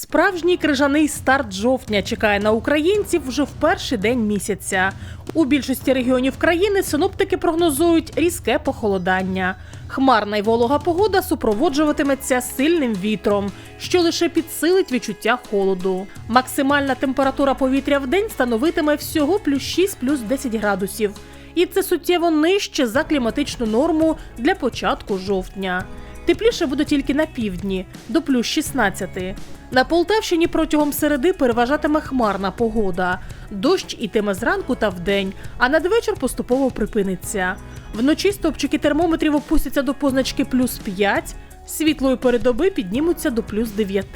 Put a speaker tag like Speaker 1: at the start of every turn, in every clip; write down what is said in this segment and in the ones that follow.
Speaker 1: Справжній крижаний старт жовтня чекає на українців вже в перший день місяця. У більшості регіонів країни синоптики прогнозують різке похолодання. Хмарна й волога погода супроводжуватиметься сильним вітром, що лише підсилить відчуття холоду. Максимальна температура повітря в день становитиме всього плюс 6 плюс 10 градусів. І це суттєво нижче за кліматичну норму для початку жовтня. Тепліше буде тільки на півдні до плюс 16. На Полтавщині протягом середи переважатиме хмарна погода. Дощ ітиме зранку та вдень, а надвечір поступово припиниться. Вночі стопчики термометрів опустяться до позначки плюс 5, світлої передоби піднімуться до плюс 9.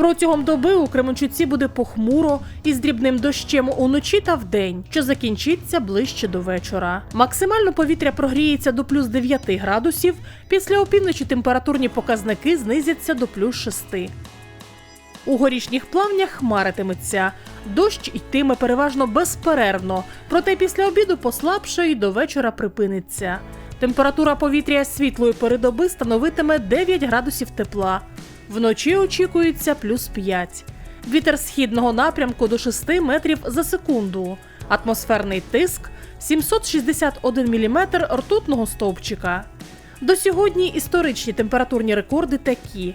Speaker 1: Протягом доби у Кременчуці буде похмуро із дрібним дощем уночі та вдень, що закінчиться ближче до вечора. Максимально повітря прогріється до плюс 9 градусів. Після опівночі температурні показники знизяться до плюс 6. У горішніх плавнях хмаритиметься. Дощ йтиме переважно безперервно, проте після обіду послабшає і до вечора припиниться. Температура повітря світлої передоби становитиме 9 градусів тепла. Вночі очікується плюс 5. Вітер східного напрямку до 6 метрів за секунду. Атмосферний тиск 761 мм ртутного стовпчика. До сьогодні історичні температурні рекорди такі.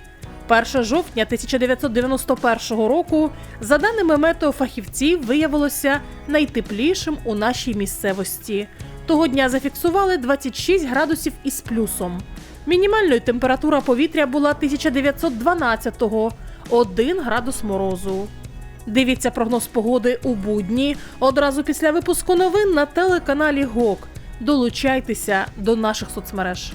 Speaker 1: 1 жовтня 1991 року, за даними метеофахівців, виявилося найтеплішим у нашій місцевості. Того дня зафіксували 26 градусів із плюсом. Мінімальною температура повітря була 1912-го – 1 градус морозу. Дивіться прогноз погоди у будні одразу після випуску новин на телеканалі ГОК. Долучайтеся до наших соцмереж.